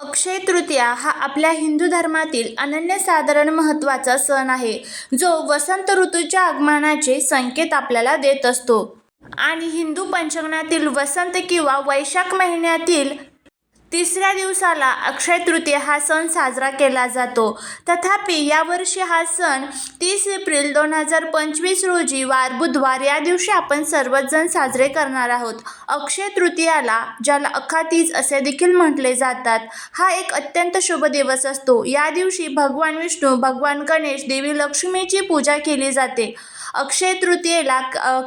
अक्षय तृतीया हा आपल्या हिंदू धर्मातील अनन्यसाधारण महत्त्वाचा सण आहे जो वसंत ऋतूच्या आगमनाचे संकेत आपल्याला देत असतो. आणि हिंदू पंचांगणातील वसंत किंवा वैशाख महिन्यातील तिसऱ्या दिवसाला अक्षय तृतीय हा सण साजरा केला जातो. तथापि यावर्षी हा सण तीस एप्रिल दोन हजार पंचवीस रोजी वार बुधवार या दिवशी आपण सर्वच जण साजरे करणार आहोत. अक्षय तृतीयाला ज्याला अखातीज असे देखील म्हटले जातात हा एक अत्यंत शुभ दिवस असतो. या दिवशी भगवान विष्णू भगवान गणेश देवी लक्ष्मीची पूजा केली जाते. अक्षय तृतीयेला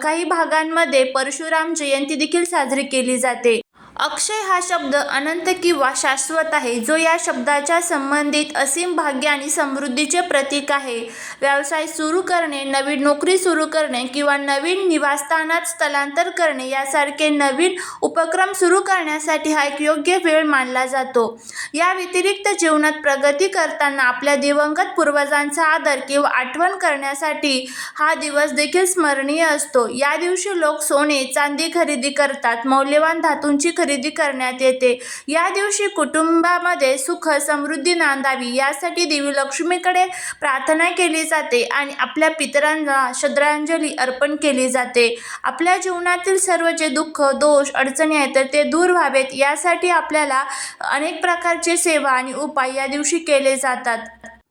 काही भागांमध्ये परशुराम जयंती देखील साजरी केली जाते. अक्षय हा शब्द अनंत किंवा शाश्वत आहे जो या शब्दाच्या संबंधित असीम भाग्य आणि समृद्धीचे प्रतीक आहे. व्यवसाय सुरू करणे नवीन नोकरी सुरू करणे किंवा नवीन निवासस्थानात स्थलांतर करणे यासारखे नवीन उपक्रम सुरू करण्यासाठी हा एक योग्य वेळ मानला जातो. या व्यतिरिक्त जीवनात प्रगती करताना आपल्या दिवंगत पूर्वजांचा आदर किंवा आठवण करण्यासाठी हा दिवस देखील स्मरणीय असतो. या दिवशी लोक सोने चांदी खरेदी करतात. मौल्यवान धातूंची खरेदी करण्यात येते. या दिवशी कुटुंबामध्ये सुख समृद्धी नांदावी यासाठी देवी लक्ष्मीकडे प्रार्थना केली जाते आणि आपल्या पितरांना श्रद्धांजली अर्पण केली जाते. आपल्या जीवनातील सर्व जे दुःख दोष अडचणी आहेत तर ते दूर व्हावेत. यासाठी आपल्याला अनेक प्रकारचे सेवा आणि उपाय या दिवशी केले जातात.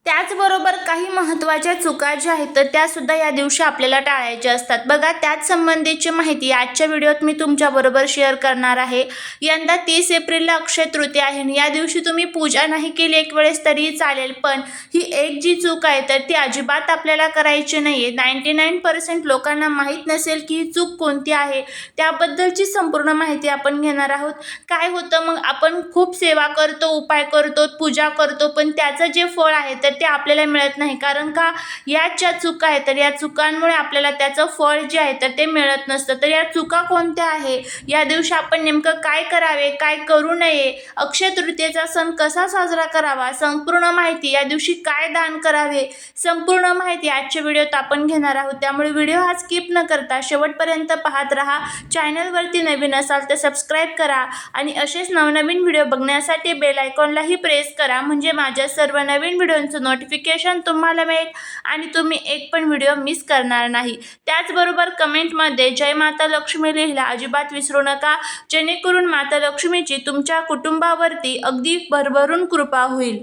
त्याचबरोबर काही महत्त्वाच्या चुका ज्या आहेत तर त्यासुद्धा या दिवशी आपल्याला टाळायच्या असतात. बघा त्याच संबंधीची माहिती आजच्या व्हिडिओत मी तुमच्याबरोबर शेअर करणार आहे. यंदा तीस एप्रिलला अक्षय तृतीया आहे आणि या दिवशी तुम्ही पूजा नाही केली एक वेळेस तरी चालेल पण ही एक जी चूक आहे तर ती अजिबात आपल्याला करायची नाही आहे नाईंटी नाईन पर्सेंट लोकांना माहीत नसेल की ही चूक कोणती आहे. त्याबद्दलची संपूर्ण माहिती आपण घेणार आहोत. काय होतं मग आपण खूप सेवा करतो उपाय करतो पूजा करतो पण त्याचं जे फळ आहे तर ते आपल्याला मिळत नाही. कारण का या ज्या चुका आहेत तर या चुकांमुळे आपल्याला त्याचं फळ जे आहे तर ते मिळत नसतं. तर या चुका कोणत्या आहे? या दिवशी आपण नेमकं काय करावे काय करू नये? अक्षय तृतीयेचा सण कसा साजरा करावा? संपूर्ण माहिती या दिवशी काय दान करावे? संपूर्ण माहिती आजच्या व्हिडिओत आपण घेणार आहोत. त्यामुळे व्हिडिओ हा स्किप न करता शेवटपर्यंत पाहत राहा. चॅनलवरती नवीन असाल तर सबस्क्राईब करा आणि असेच नवनवीन व्हिडिओ बघण्यासाठी बेल आयकॉनलाही प्रेस करा. म्हणजे माझ्या सर्व नवीन व्हिडिओंचं नोटिफिकेशन तुम्हाला मिळेल आणि तुम्ही एक पण व्हिडिओ मिस करणार नाही. त्याचबरोबर कमेंटमध्ये जय माता लक्ष्मी लिहिला अजिबात विसरू नका. जेणेकरून माता लक्ष्मीची तुमच्या कुटुंबावरती अगदी भरभरून कृपा होईल.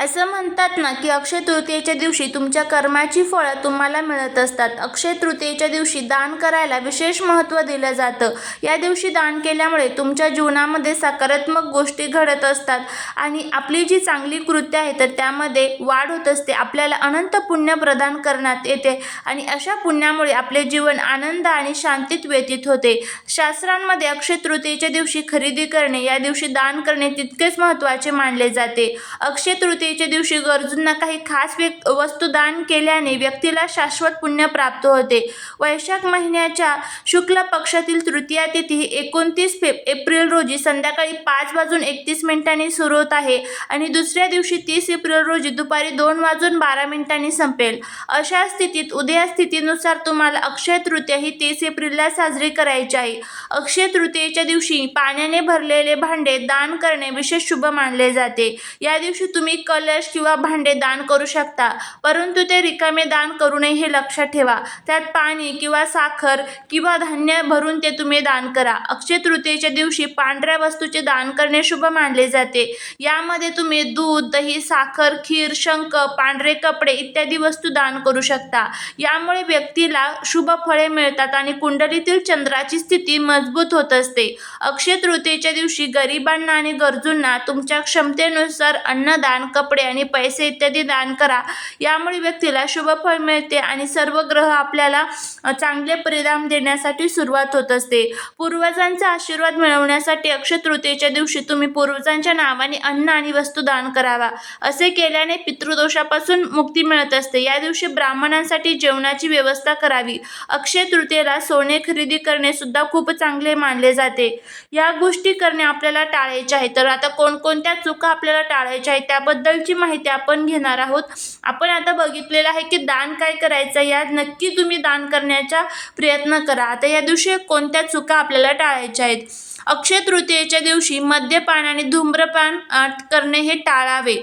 असं म्हणतात ना की अक्षय तृतीयेच्या दिवशी तुमच्या कर्माची फळं तुम्हाला मिळत असतात. अक्षय तृतीयेच्या दिवशी दान करायला विशेष महत्त्व दिलं जातं. या दिवशी दान केल्यामुळे तुमच्या जीवनामध्ये सकारात्मक गोष्टी घडत असतात आणि आपली जी चांगली कृत्य आहे तर त्यामध्ये वाढ होत असते. आपल्याला अनंत पुण्य प्रदान करण्यात येते आणि अशा पुण्यामुळे आपले जीवन आनंद आणि शांतीत व्यतीत होते. शास्त्रांमध्ये अक्षय तृतीयेच्या दिवशी खरेदी करणे या दिवशी दान करणे तितकेच महत्त्वाचे मानले जाते. अक्षय तृतीयेच्या दिवशी गरजूंना काही खास व्यक वस्तू दान केल्याने व्यक्तीला शाश्वत पुण्य प्राप्त होते. वैशाख महिन्याच्या शुक्ल पक्षातील तृतीया तिथी एकोणतीस फे एप्रिल रोजी संध्याकाळी पाच वाजून एकतीस मिनिटांनी सुरू होत आहे आणि दुसऱ्या दिवशी तीस एप्रिल रोजी दुपारी दोन वाजून बारा मिनिटांनी संपेल. अशा स्थितीत उद्या स्थितीनुसार तुम्हाला अक्षय तृतीया ही तीस एप्रिलला साजरी करायची आहे. अक्षय तृतीयेच्या दिवशी पाण्याने भरलेले भांडे दान करणे विशेष शुभ मानले जाते. या दिवशी तुम्ही कलश किंवा भांडे दान करू शकता परंतु ते रिकामे दान करू नये हे लक्षात ठेवा. त्यात पाणी किंवा साखर किंवा धान्य भरून ते तुम्ही दान करा. अक्षय तृतीयेच्या दिवशी पांढऱ्या वस्तूचे दान करणे शुभ मानले जाते. यामध्ये तुम्ही दूध दही साखर खीर शंख पांढरे कपडे इत्यादी वस्तू दान करू शकता. यामुळे व्यक्तीला शुभ फळे मिळतात आणि कुंडलीतील चंद्राची स्थिती मजबूत होत असते. अक्षय तृतीयेच्या दिवशी गरिबांना आणि गरजूंना तुमच्या क्षमतेनुसार अन्नदान कप कपडे आणि पैसे इत्यादी दान करा. यामुळे व्यक्तीला शुभ फळ मिळते आणि सर्व ग्रह आपल्याला चांगले परिणाम देण्यासाठी सुरुवात होत असते. पूर्वजांचा आशीर्वाद मिळवण्यासाठी अक्षय तृतीयेच्या दिवशी तुम्ही पूर्वजांच्या नावाने अन्न आणि वस्तू दान करावा. असे केल्याने पितृदोषापासून मुक्ती मिळत असते. या दिवशी ब्राह्मणांसाठी जेवणाची व्यवस्था करावी. अक्षय तृतीयेला सोने खरेदी करणे सुद्धा खूप चांगले मानले जाते. या गोष्टी करणे आपल्याला टाळायचे आहे. तर आता कोणकोणत्या चुका आपल्याला टाळायच्या आहेत त्याबद्दल त्याबद्दलची माहिती आपण घेणार आहोत. आपण आता बघितलेलं आहे की दान काय करायचं यात नक्की तुम्ही दान करण्याचा प्रयत्न करा. आता या दिवशी कोणत्या चुका आपल्याला टाळायच्या आहेत? अक्षय तृतीयेच्या दिवशी मद्यपान आणि धूम्रपान करणे हे टाळावे.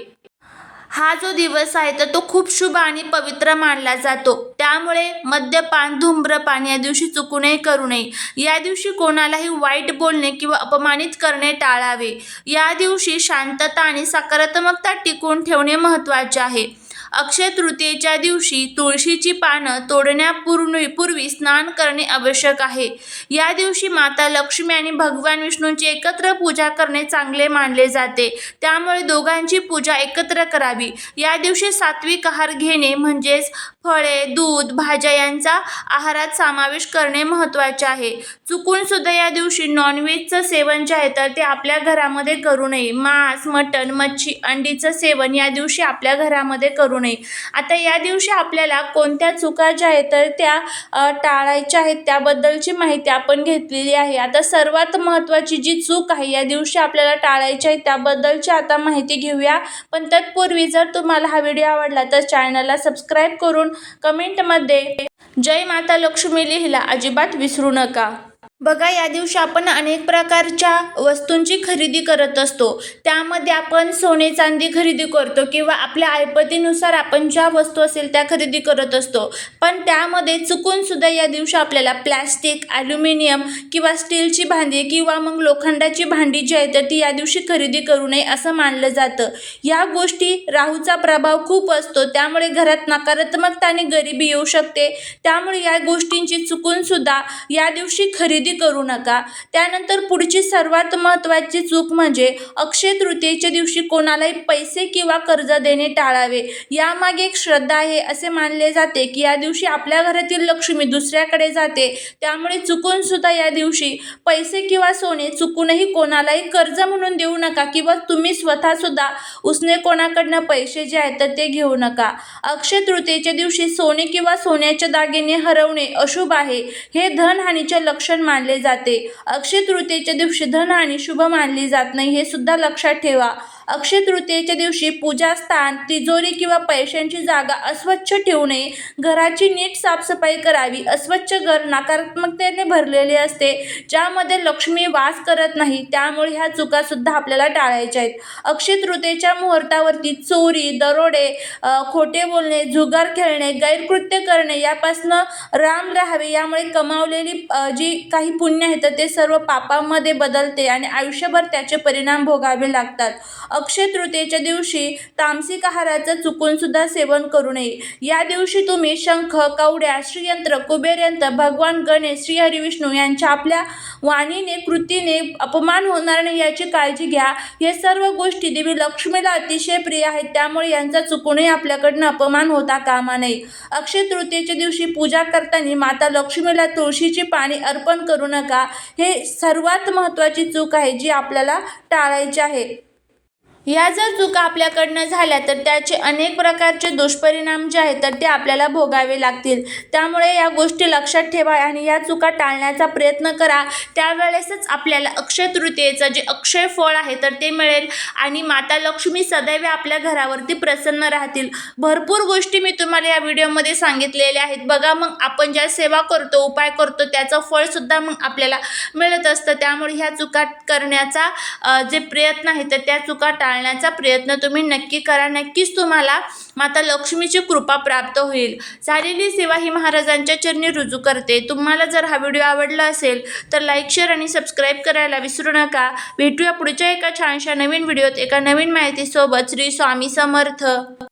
हा जो दिवस आहे तर तो खूप शुभ आणि पवित्र मानला जातो. त्यामुळे मद्यपान धूम्रपान या दिवशी चुकूनही करू नये. या दिवशी कोणालाही वाईट बोलणे किंवा अपमानित करणे टाळावे. या दिवशी शांतता आणि सकारात्मकता टिकून ठेवणे महत्त्वाचे आहे. अक्षय तृतीयेच्या दिवशी तुळशीची पानं तोडण्यापूर्वी पूर्वी स्नान करणे आवश्यक आहे. या दिवशी माता लक्ष्मी आणि भगवान विष्णूंची एकत्र पूजा करणे चांगले मानले जाते. त्यामुळे दोघांची पूजा एकत्र करावी. या दिवशी सात्विक आहार घेणे म्हणजेच फळे दूध भाज्या यांचा आहारात समावेश करणे महत्त्वाचे आहे. चुकून सुद्धा या दिवशी नॉनव्हेजचं सेवन जे आहे तर ते आपल्या घरामध्ये करू नये. मांस मटण मच्छी अंडीचं सेवन या दिवशी आपल्या घरामध्ये करू नये. आता या दिवशी आपल्याला कोणत्या चुका ज्या आहेत तर त्या टाळायच्या आहेत त्याबद्दलची माहिती आपण घेतलेली आहे. आता सर्वात महत्त्वाची जी चूक आहे या दिवशी आपल्याला टाळायची आहे त्याबद्दलची आता माहिती घेऊया. पण तत्पूर्वी जर तुम्हाला हा व्हिडिओ आवडला तर चॅनलला सबस्क्राईब करून कमेंटमध्ये जय माता लक्ष्मी लिहिला अजिबात विसरू नका. बघा या दिवशी आपण अनेक प्रकारच्या वस्तूंची खरेदी करत असतो. त्यामध्ये आपण सोने चांदी खरेदी करतो किंवा आपल्या ऐपतीनुसार आपण ज्या वस्तू असेल त्या खरेदी करत असतो. पण त्यामध्ये चुकून सुद्धा या दिवशी आपल्याला प्लॅस्टिक ॲल्युमिनियम किंवा स्टीलची भांडी किंवा मग लोखंडाची भांडी जी आहे तर ती या दिवशी खरेदी करू नये असं मानलं जातं. या गोष्टी राहूचा प्रभाव खूप असतो. त्यामुळे घरात नकारात्मकता आणि गरिबी येऊ शकते. त्यामुळे या गोष्टींची चुकूनसुद्धा या दिवशी खरेदी करू नका. त्यानंतर पुढची सर्वात महत्त्वाची चूक म्हणजे अक्षय तृतीयेच्या दिवशी कोणालाही पैसे किंवा कर्ज देणे टाळावे. यामागे एक श्रद्धा आहे असे मानले जाते की या दिवशी आपल्या घरातील लक्ष्मी दुसऱ्याकडे जाते. त्यामुळे चुकून सुद्धा या दिवशी पैसे किंवा सोने चुकूनही कोणालाही कर्ज म्हणून देऊ नका किंवा तुम्ही स्वतः सुद्धा उसने कोणाकडनं पैसे जे आहेत तर ते घेऊ नका. अक्षय तृतीयेच्या दिवशी सोने किंवा सोन्याचे दागिने हरवणे अशुभ आहे. हे धनहानीचे लक्षण मान मानले जाते. अक्षय तृतीयेच्या दिवशी धन आणि शुभ मानली जात नाही हे सुद्धा लक्षात ठेवा. अक्षय तृतीयेच्या दिवशी पूजास्थान तिजोरी किंवा पैशांची जागा अस्वच्छ ठेवू नये घराची नीट साफसफाई करावी अस्वच्छ घर नकारात्मकतेने भरलेले असते ज्यामध्ये लक्ष्मी वास करत नाही त्यामुळे ह्या चुकासुद्धा आपल्याला टाळायच्या आहेत. अक्षय तृतीयेच्या मुहूर्तावरती चोरी दरोडे खोटे बोलणे जुगार खेळणे गैरकृत्य करणे यापासनं राम राहावे यामुळे कमावलेली जी काही पुण्य आहे तर ते सर्व पापामध्ये बदलते आणि आयुष्यभर त्याचे परिणाम भोगावे लागतात. अक्षय तृतीयेच्या दिवशी तामसिक आहाराचं चुकून सुद्धा सेवन करू नये. या दिवशी तुम्ही शंख कवड्या श्रीयंत्र कुबेरयंत्र भगवान गणेश श्री हरिविष्णू यांच्या आपल्या वाणीने कृतीने अपमान होणार नाही याची काळजी घ्या. हे सर्व गोष्टी देवी लक्ष्मीला अतिशय प्रिय आहेत. त्यामुळे यांचा चुकूनही आपल्याकडनं अपमान होता कामा नये. अक्षय तृतीयेच्या दिवशी पूजा करताना माता लक्ष्मीला तुळशीची पाणी अर्पण करू नका. हे सर्वात महत्त्वाची चूक आहे जी आपल्याला टाळायची आहे. या जर चुका आपल्याकडनं झाल्या तर त्याचे अनेक प्रकारचे दुष्परिणाम जे आहेत तर ते आपल्याला भोगावे लागतील. त्यामुळे या गोष्टी लक्षात ठेवा आणि या चुका टाळण्याचा प्रयत्न करा. त्यावेळेसच आपल्याला अक्षय तृतीयेचं जे अक्षय फळ आहे तर ते मिळेल आणि माता लक्ष्मी सदैव आपल्या घरावरती प्रसन्न राहतील. भरपूर गोष्टी मी तुम्हाला या व्हिडिओमध्ये सांगितलेल्या आहेत. बघा मग आपण ज्या सेवा करतो उपाय करतो त्याचं फळसुद्धा मग आपल्याला मिळत असतं. त्यामुळे ह्या चुका करण्याचा जे प्रयत्न आहे तर त्या चुका टाळ पाळण्याचा प्रयत्न तुम्ही नक्की करा. नक्कीच तुम्हाला माता लक्ष्मीची कृपा प्राप्त होईल. झालेली सेवा ही महाराजांच्या चरणी रुजू करते. तुम्हाला जर हा व्हिडिओ आवडला असेल तर लाईक शेअर आणि सबस्क्राईब करायला विसरू नका. भेटूया पुढच्या एका छानशा नवीन व्हिडिओत एका नवीन माहितीसोबत. श्री स्वामी समर्थ.